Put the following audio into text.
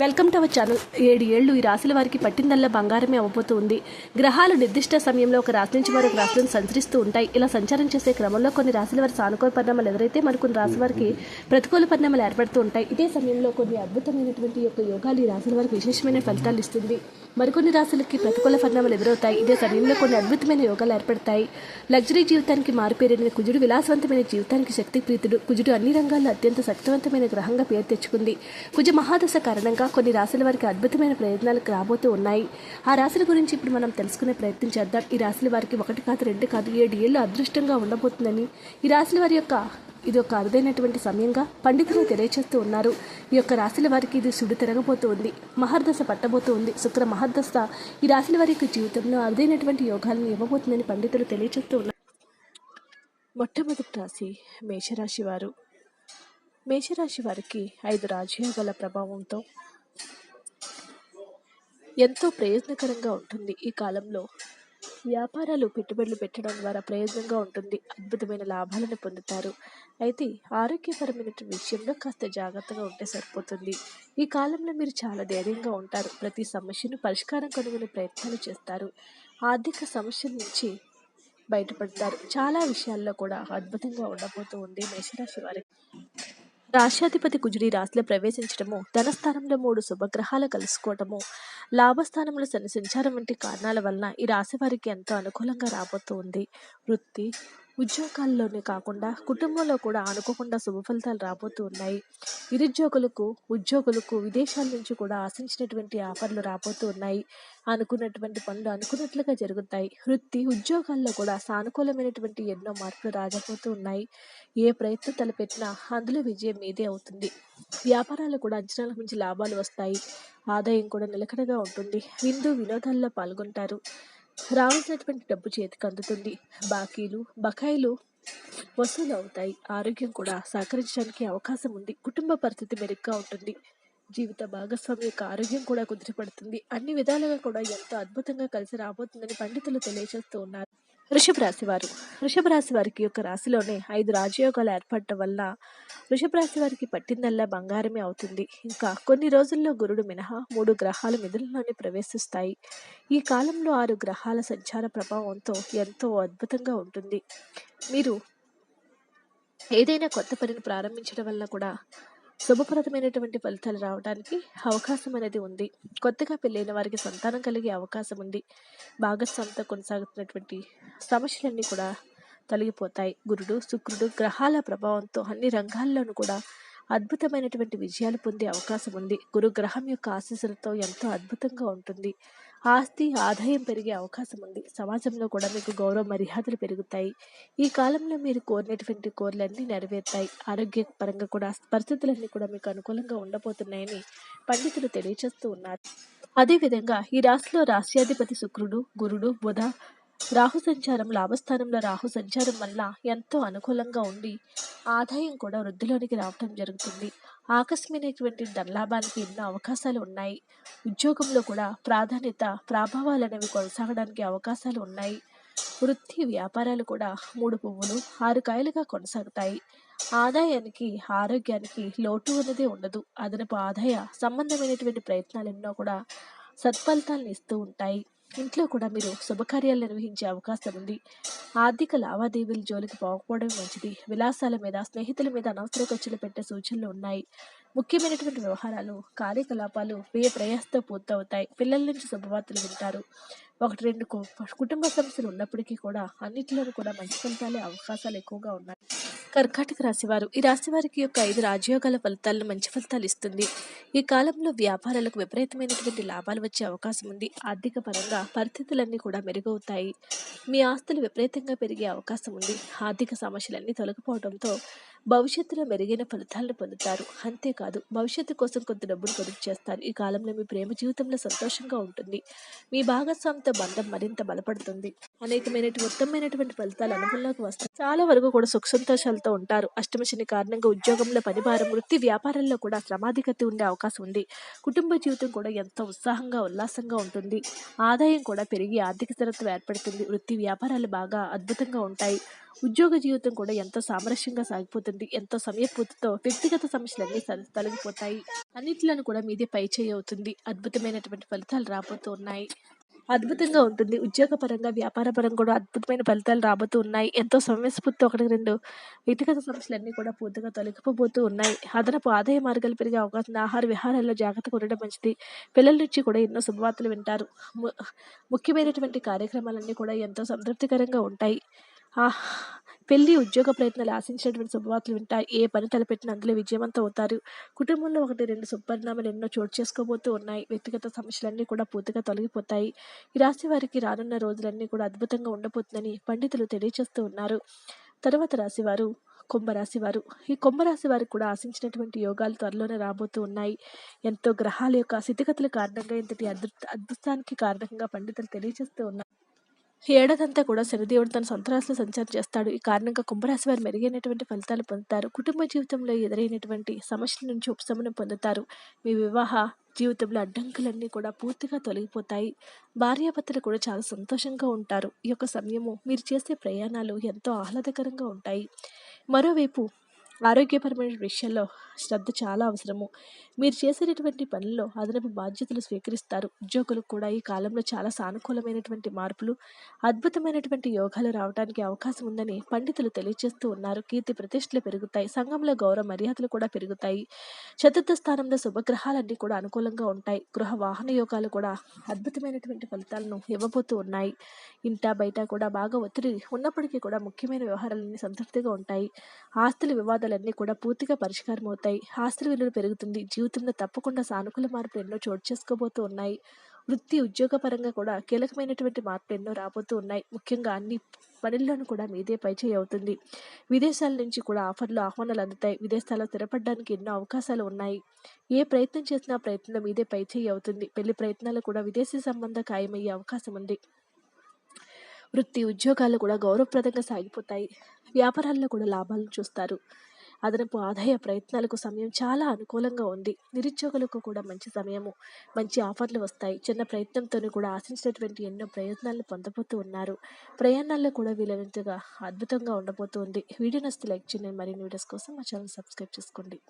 Welcome to our channel ఏడు ఏళ్ళు ఈ రాశుల వారికి పట్టిందల్లా బంగారమే అవ్వబోతూ ఉంది గ్రహాలు నిర్దిష్ట సమయంలో ఒక రాశి నుంచి మరొక రాశులను సంచరిస్తూ ఉంటాయి. ఇలా సంచారం చేసే క్రమంలో కొన్ని రాశుల వారి సానుకూల పరిణామాలు ఎదురైతే మరికొన్ని రాశి వారికి ప్రతికూల పరిణామాలు ఏర్పడుతూ ఉంటాయి. ఇదే సమయంలో కొన్ని అద్భుతమైనటువంటి యొక్క యోగాలు ఈ రాశుల వారికి విశేషమైన ఫలితాలు ఇస్తుంది. మరికొన్ని రాశులకి ప్రతికూల పరిణామాలు ఎదురవుతాయి. ఇదే సమయంలో కొన్ని అద్భుతమైన యోగాలు ఏర్పడతాయి. లగ్జరీ జీవితానికి మారుపేరైన కుజుడు విలాసవంతమైన జీవితానికి శక్తి ప్రీతుడు కుజుడు అన్ని రంగాల్లో అత్యంత శక్తివంతమైన గ్రహంగా పేరు తెచ్చుకుంది. కుజ మహాదశ కారణంగా కొన్ని రాశుల వారికి అద్భుతమైన ప్రయోజనాలు రాబోతూ ఉన్నాయి. ఆ రాశుల గురించి ఇప్పుడు మనం తెలుసుకునే ప్రయత్నం చేద్దాం. ఈ రాశుల వారికి ఒకటి కాదు రెండు కాదు ఏడు ఏళ్ళు అదృష్టంగా ఉండబోతుందని ఈ రాశుల వారి యొక్క ఇది ఒక అరుదైనటువంటి సమయంగా పండితులు తెలియచేస్తూ ఉన్నారు. ఈ యొక్క రాశుల వారికి ఇది సుడి తిరగబోతూ ఉంది మహర్దశ పట్టబోతూ ఉంది శుక్ర మహర్దశ ఈ రాశుల వారి యొక్క జీవితంలో అరుదైనటువంటి యోగాలను ఇవ్వబోతుందని పండితులు తెలియచేస్తూ ఉన్నారు. మొట్టమొదటి రాశి మేషరాశి వారు. మేషరాశి వారికి ఐదు రాజయోగాల ప్రభావంతో ఎంతో ప్రయోజనకరంగా ఉంటుంది ఈ కాలంలో. వ్యాపారాలు పెట్టుబడులు పెట్టడం ద్వారా ప్రయోజనంగా ఉంటుంది. అద్భుతమైన లాభాలను పొందుతారు. అయితే ఆరోగ్యపరమైన విషయంలో కాస్త జాగ్రత్తగా ఉంటే సరిపోతుంది. ఈ కాలంలో మీరు చాలా ధైర్యంగా ఉంటారు. ప్రతి సమస్యను పరిష్కారం కనుగొనే ప్రయత్నాలు చేస్తారు. ఆర్థిక సమస్యల నుంచి బయటపడతారు. చాలా విషయాల్లో కూడా అద్భుతంగా ఉండబోతూ ఉంది మేషరాశి వారికి. రాష్ట్రాధిపతి కుజుడి రాశిలో ప్రవేశించడము ధనస్థానంలో మూడు శుభగ్రహాలు కలుసుకోవటము లాభస్థానంలో శని సంచారం వంటి కారణాల వలన ఈ రాశి వారికి ఎంతో అనుకూలంగా రాబోతోంది. వృత్తి ఉద్యోగాల్లోనే కాకుండా కుటుంబంలో కూడా అనుకోకుండా శుభ ఫలితాలు రాబోతూ ఉన్నాయి. నిరుద్యోగులకు ఉద్యోగులకు విదేశాల నుంచి కూడా ఆశించినటువంటి ఆఫర్లు రాబోతూ ఉన్నాయి. అనుకున్నటువంటి పనులు అనుకున్నట్లుగా జరుగుతాయి. వృత్తి ఉద్యోగాల్లో కూడా సానుకూలమైనటువంటి ఎన్నో మార్పులు రాజపోతూ ఉన్నాయి. ఏ ప్రయత్నం తలపెట్టినా అందులో విజయం మీదే అవుతుంది. వ్యాపారాలు కూడా అంచనాలకు మించి లాభాలు వస్తాయి. ఆదాయం కూడా నిలకడగా ఉంటుంది. విందు వినోదాల్లో పాల్గొంటారు. రావాల్సినటువంటి డబ్బు చేతికి అందుతుంది. బాకీలు బకాయిలు వసూలు అవుతాయి ఆరోగ్యం కూడా సహకరించడానికి అవకాశం ఉంది. కుటుంబ పరిస్థితి మెరుగ్గా ఉంటుంది. జీవిత భాగస్వామి యొక్క ఆరోగ్యం కూడా కుదిరిపడుతుంది. అన్ని విధాలుగా కూడా ఎంతో అద్భుతంగా కలిసి రాబోతుందని పండితులు తెలియజేస్తూ ఉన్నారు. వృషభ రాశి వారు. వృషభ రాశి వారికి యొక్క రాశిలోనే ఐదు రాజయోగాలు ఏర్పడటం వల్ల వృషభ రాశి వారికి పట్టిందల్లా బంగారమే అవుతుంది. ఇంకా కొన్ని రోజుల్లో గురుడు మినహా మూడు గ్రహాలు మిథునంలోనే ప్రవేశిస్తాయి. ఈ కాలంలో ఆరు గ్రహాల సంచార ప్రభావంతో ఎంతో అద్భుతంగా ఉంటుంది. మీరు ఏదైనా కొత్త పనిని ప్రారంభించడం వల్ల కూడా శుభప్రదమైనటువంటి ఫలితాలు రావడానికి అవకాశం అనేది ఉంది. కొత్తగా పెళ్ళైన వారికి సంతానం కలిగే అవకాశం ఉంది. భాగస్వామితో కొనసాగుతున్నటువంటి సమస్యలన్నీ కూడా తొలగిపోతాయి. గురుడు శుక్రుడు గ్రహాల ప్రభావంతో అన్ని రంగాల్లోనూ కూడా అద్భుతమైనటువంటి విజయాలు పొందే అవకాశం ఉంది. గురు గ్రహం యొక్క ఆశీస్సులతో ఎంతో అద్భుతంగా ఉంటుంది. ఆస్తి ఆదాయం పెరిగే అవకాశం ఉంది. సమాజంలో కూడా మీకు గౌరవ మర్యాదలు పెరుగుతాయి. ఈ కాలంలో మీరు కోరినటువంటి కోర్లన్నీ నెరవేరుతాయి. ఆరోగ్యపరంగా కూడా పరిస్థితులన్నీ కూడా మీకు అనుకూలంగా ఉండబోతున్నాయని పండితులు తెలియజేస్తూ ఉన్నారు. అదేవిధంగా ఈ రాశిలో రాష్ట్రాధిపతి శుక్రుడు గురుడు బుధ రాహు సంచారం లాభస్థానంలో రాహు సంచారం వల్ల ఎంతో అనుకూలంగా ఉండి ఆదాయం కూడా వృద్ధిలోనికి రావటం జరుగుతుంది. ఆకస్మికమైనటువంటి ధనలాభానికి ఎన్నో అవకాశాలు ఉన్నాయి ఉద్యోగంలో కూడా ప్రాధాన్యత ప్రభావాలు అనేవి కొనసాగడానికి అవకాశాలు ఉన్నాయి వృత్తి వ్యాపారాలు కూడా మూడు పువ్వులు ఆరు కాయలుగా కొనసాగుతాయి. ఆదాయానికి ఆరోగ్యానికి లోటు అనేది ఉండదు. అదనపు ఆదాయ సంబంధమైనటువంటి ప్రయత్నాలు ఎన్నో కూడా సత్ఫలితాలను ఇస్తూ ఉంటాయి. ఇంట్లో కూడా మీరు శుభకార్యాలు నిర్వహించే అవకాశం ఉంది. ఆర్థిక లావాదేవీల జోలికి పోకపోవడం మంచిది. విలాసాల మీద స్నేహితుల మీద అనవసర ఖర్చులు పెట్టే సూచనలు ఉన్నాయి. ముఖ్యమైనటువంటి వ్యవహారాలు కార్యకలాపాలు వ్యయ ప్రయాసతో పూర్తవుతాయి. పిల్లల నుంచి శుభవార్తలు వింటారు. ఒకటి రెండు కుటుంబ సమస్యలు ఉన్నప్పటికీ కూడా అన్నిటిలోనూ కూడా మంచి ఫలితాలే అవకాశాలు ఎక్కువగా ఉన్నాయి. కర్కాటక రాశివారు ఈ రాశి వారికి యొక్క ఐదు రాజయోగాల ఫలితాలను మంచి ఫలితాలు ఇస్తుంది. ఈ కాలంలో వ్యాపారాలకు విపరీతమైనటువంటి లాభాలు వచ్చే అవకాశం ఉంది. ఆర్థిక పరంగా పరిస్థితులన్నీ కూడా మెరుగవుతాయి. మీ ఆస్తులు విపరీతంగా పెరిగే అవకాశం ఉంది. ఆర్థిక సమస్యలన్నీ తొలగిపోవడంతో భవిష్యత్తులో మెరుగైన ఫలితాలను పొందుతారు. అంతేకాదు భవిష్యత్తు కోసం కొంత డబ్బును పొదుపు చేస్తారు. ఈ కాలంలో మీ ప్రేమ జీవితంలో సంతోషంగా ఉంటుంది. మీ భాగస్వామితో బంధం మరింత బలపడుతుంది. అనేకమైనటువంటి ఉత్తమమైనటువంటి ఫలితాలు అనుభవంలోకి వస్తాయి. చాలా వరకు కూడా సుఖ సంతోషాలతో ఉంటారు. అష్టమ శని కారణంగా ఉద్యోగంలో పనిభారం వృత్తి వ్యాపారంలో కూడా శ్రమాధికత ఉండే అవకాశం ఉంది. కుటుంబ జీవితం కూడా ఎంతో ఉత్సాహంగా ఉల్లాసంగా ఉంటుంది. ఆదాయం కూడా పెరిగి ఆర్థిక స్థిరత్వం ఏర్పడుతుంది. వృత్తి వ్యాపారాలు బాగా అద్భుతంగా ఉంటాయి. ఉద్యోగ జీవితం కూడా ఎంతో సామరస్యంగా సాగిపోతుంది. ఎంతో సమయపూర్తితో వ్యక్తిగత సమస్యలన్నీ తొలగిపోతాయి. అన్నిట్లను కూడా మీదే పై చేయి అవుతుంది. అద్భుతమైనటువంటి ఫలితాలు రాబోతూ ఉన్నాయి. అద్భుతంగా ఉంటుంది. ఉద్యోగపరంగా వ్యాపారపరంగా కూడా అద్భుతమైన ఫలితాలు రాబోతూ ఉన్నాయి. ఎంతో సమయస్ఫూర్తి ఒకటి రెండు వ్యక్తిగత సమస్యలన్నీ కూడా పూర్తిగా తొలగిపోబోతూ ఉన్నాయి. అదనపు ఆదాయ మార్గాలు పెరిగే అవకాశం ఆహార విహారాల్లో జాగ్రత్తగా ఉండడం మంచిది. పిల్లల నుంచి కూడా ఎన్నో శుభవార్తలు వింటారు. ము- ముఖ్యమైనటువంటి కార్యక్రమాలన్నీ కూడా ఎంతో సంతృప్తికరంగా ఉంటాయి. ఆ, పెళ్ళి ఉద్యోగ ప్రయత్నాలు ఆశించినటువంటి శుభవార్తలు వింటాయి ఏ పని తలపెట్టినా అందులో విజయవంతం అవుతారు. కుటుంబంలో ఒకటి రెండు శుభపరిణామాలు ఎన్నో చోటు చేసుకోబోతూ ఉన్నాయి. వ్యక్తిగత సమస్యలన్నీ కూడా పూర్తిగా తొలగిపోతాయి. ఈ రాశి వారికి రానున్న రోజులన్నీ కూడా అద్భుతంగా ఉండబోతుందని పండితులు తెలియజేస్తూ ఉన్నారు. తర్వాత రాశివారు కుంభరాశి వారు ఈ కుంభరాశి వారికి కూడా ఆశించినటువంటి యోగాలు త్వరలోనే రాబోతూ ఉన్నాయి. ఎంతో గ్రహాల యొక్క స్థితిగతుల కారణంగా ఇంతటి అద్భుత అద్భుతానికి కారణంగా పండితులు తెలియజేస్తూ ఉన్నారు. ఈ ఏడాదంతా కూడా శనిదేవుడు తన సొంత రాశిలో సంచారం చేస్తాడు. ఈ కారణంగా కుంభరాశి వారు మెరుగైనటువంటి ఫలితాలు పొందుతారు. కుటుంబ జీవితంలో ఎదురైనటువంటి సమస్యల నుంచి ఉపశమనం పొందుతారు. మీ వివాహ జీవితంలో అడ్డంకులన్నీ కూడా పూర్తిగా తొలగిపోతాయి. భార్యాభర్తలు కూడా చాలా సంతోషంగా ఉంటారు. ఈ యొక్క సమయము మీరు చేసే ప్రయాణాలు ఎంతో ఆహ్లాదకరంగా ఉంటాయి. మరోవైపు ఆరోగ్యపరమైన విషయాల్లో శ్రద్ధ చాలా అవసరము. మీరు చేసేటటువంటి పనుల్లో అదనపు బాధ్యతలు స్వీకరిస్తారు. ఉద్యోగులకు కూడా ఈ కాలంలో చాలా సానుకూలమైనటువంటి మార్పులు అద్భుతమైనటువంటి యోగాలు రావడానికి అవకాశం ఉందని పండితులు తెలియజేస్తూ ఉన్నారు. కీర్తి ప్రతిష్టలు పెరుగుతాయి. సంఘంలో గౌరవ మర్యాదలు కూడా పెరుగుతాయి. చతుర్థ స్థానంలో శుభగ్రహాలన్నీ కూడా అనుకూలంగా ఉంటాయి. గృహ వాహన యోగాలు కూడా అద్భుతమైనటువంటి ఫలితాలను ఇవ్వబోతూ ఉన్నాయి. ఇంట బయట కూడా బాగా ఒత్తిడి ఉన్నప్పటికీ కూడా ముఖ్యమైన వ్యవహారాలన్నీ సంతృప్తిగా ఉంటాయి. ఆస్తుల సమస్యలన్నీ కూడా పూర్తిగా పరిష్కారం అవుతాయి. ఆస్తుల విలువ పెరుగుతుంది. జీవితంలో తప్పకుండా సానుకూల మార్పులు ఎన్నో చోటు చేసుకోబోతూ ఉన్నాయి. వృత్తి ఉద్యోగ పరంగా కూడా కీలకమైనటువంటి మార్పులు ఎన్నో రాబోతూ ఉన్నాయి. ముఖ్యంగా అన్ని పనుల్లోనూ కూడా మీదే పైచేయి అవుతుంది. విదేశాల నుంచి కూడా ఆఫర్లు ఆహ్వానాలు అందుతాయి. విదేశాల్లో స్థిరపడడానికి ఎన్నో అవకాశాలు ఉన్నాయి. ఏ ప్రయత్నం చేసినా ప్రయత్నంలో మీదే పైచేయి అవుతుంది. పెళ్ళి ప్రయత్నాలు కూడా విదేశీ సంబంధం ఖాయమయ్యే అవకాశం ఉంది. వృత్తి ఉద్యోగాలు కూడా గౌరవప్రదంగా సాగిపోతాయి. వ్యాపారాల్లో కూడా లాభాలను చూస్తారు. అదనపు ఆదాయ ప్రయత్నాలకు సమయం చాలా అనుకూలంగా ఉంది. నిరుద్యోగులకు కూడా మంచి సమయము మంచి ఆఫర్లు వస్తాయి. చిన్న ప్రయత్నంతో కూడా ఆశించినటువంటి ఎన్నో ప్రయత్నాలను పొందబోతూ ఉన్నారు. ప్రయాణాల్లో కూడా వీలైనంతగా అద్భుతంగా ఉండబోతుంది వీడియో నచ్చితే లైక్ చేయండి. మరిన్ని వీడియోస్ కోసం మా ఛానల్ సబ్స్క్రైబ్ చేసుకోండి.